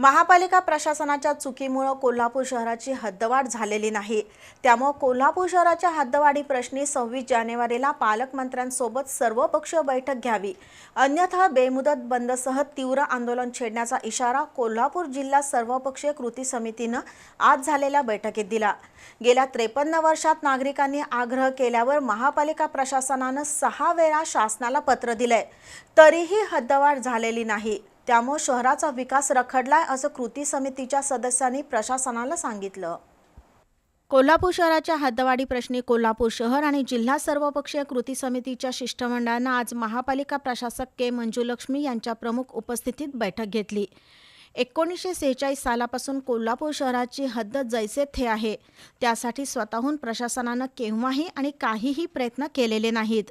महापालिका प्रशासनाच्या चुकीमुळं कोल्हापूर शहराची हद्दवाढ झालेली नाही. त्यामुळं कोल्हापूर शहराच्या हद्दवाढी प्रश्नी सव्वीस जानेवारीला पालकमंत्र्यांसोबत सर्वपक्षीय बैठक घ्यावी. अन्यथा बेमुदत बंदसह तीव्र आंदोलन छेडण्याचा इशारा कोल्हापूर जिल्हा सर्वपक्षीय कृती समितीनं आज झालेल्या बैठकीत दिला. गेल्या त्रेपन्न वर्षात नागरिकांनी आग्रह केल्यावर महापालिका प्रशासनानं सहा वेळा शासनाला पत्र दिलंय. तरीही हद्दवाढ झालेली नाही. त्यामुळे शहराचा विकास रखडलाय असं कृती समितीच्या सदस्यांनी प्रशासनाला सांगितलं. कोल्हापूर शहराच्या हद्दवाढी प्रश्नी कोल्हापूर शहर आणि जिल्हा सर्वपक्षीय कृती समितीच्या शिष्टमंडळानं आज महापालिका प्रशासक के मंजुलक्ष्मी यांच्या प्रमुख उपस्थितीत बैठक घेतली. एकोणीसशे सेहेचाळीस सालापासून कोल्हापूर शहराची हद्द जैसे थे आहे. त्यासाठी स्वतःहून प्रशासनानं केव्हाही आणि काहीही प्रयत्न केलेले नाहीत.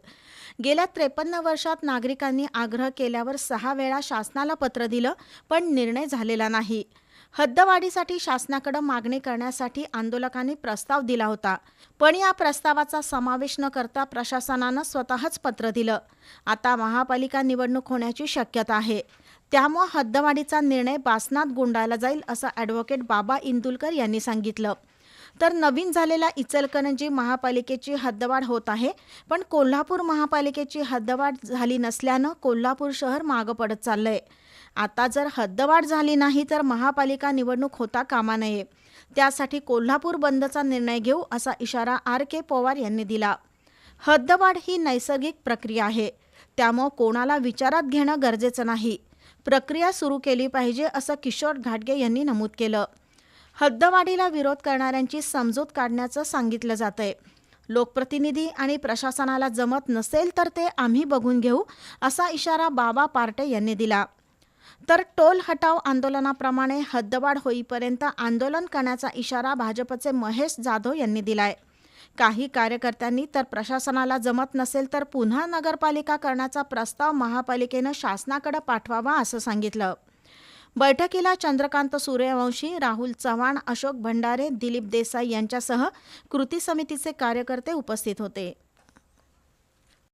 गेल्या त्रेपन्न वर्षात नागरिकांनी आग्रह केल्यावर सहा वेळा शासनाला पत्र दिलं पण निर्णय झालेला नाही. हद्दवाढीसाठी शासनाकडे मागणी करण्यासाठी आंदोलकांनी प्रस्ताव दिला होता. पण या प्रस्तावाचा समावेश न करता प्रशासनानं स्वतःच पत्र दिलं. आता महापालिका निवडणूक होण्याची शक्यता आहे. त्यामुळं हद्दवाढीचा निर्णय बासनात गुंडाळला जाईल असं ॲडव्होकेट बाबा इंदुलकर यांनी सांगितलं. तर नवीन झालेल्या इचलकरंजी महापालिकेची हद्दवाढ होत आहे पण कोल्हापूर महापालिकेची हद्दवाढ झाली नसल्यानं कोल्हापूर शहर मागं पडत चाललंय. आता जर हद्दवाढ झाली नाही तर महापालिका निवडणूक होता कामा नये. त्यासाठी कोल्हापूर बंदचा निर्णय घेऊ असा इशारा आर के पवार यांनी दिला. हद्दवाढ ही नैसर्गिक प्रक्रिया आहे. त्यामुळं कोणाला विचारात घेणं गरजेचं नाही. प्रक्रिया सुरू केली पाहिजे असं किशोर घाटगे यांनी नमूद केलं. हद्दवाढीला विरोध करणाऱ्यांची समजूत काढण्याचं सांगितलं जातंय. लोकप्रतिनिधी आणि प्रशासनाला जमत नसेल तर ते आम्ही बघून घेऊ असा इशारा बाबा पार्टे यांनी दिला. तर टोल हटाव आंदोलनाप्रमाणे हद्दवाढ होईपर्यंत आंदोलन करण्याचा इशारा भाजपचे महेश जाधव यांनी दिलाय. काही कार्यकर्त्यांनी तर प्रशासनाला जमत नसेल तर पुन्हा नगरपालिका करण्याचा प्रस्ताव महापालिकेनं शासनाकडे पाठवावा असं सांगितलं. बैठकीला चंद्रकांत सूर्यवंशी राहुल चव्हाण अशोक भंडारे दिलीप देसाई यांच्यासह कृती समितीचे कार्यकर्ते उपस्थित होते.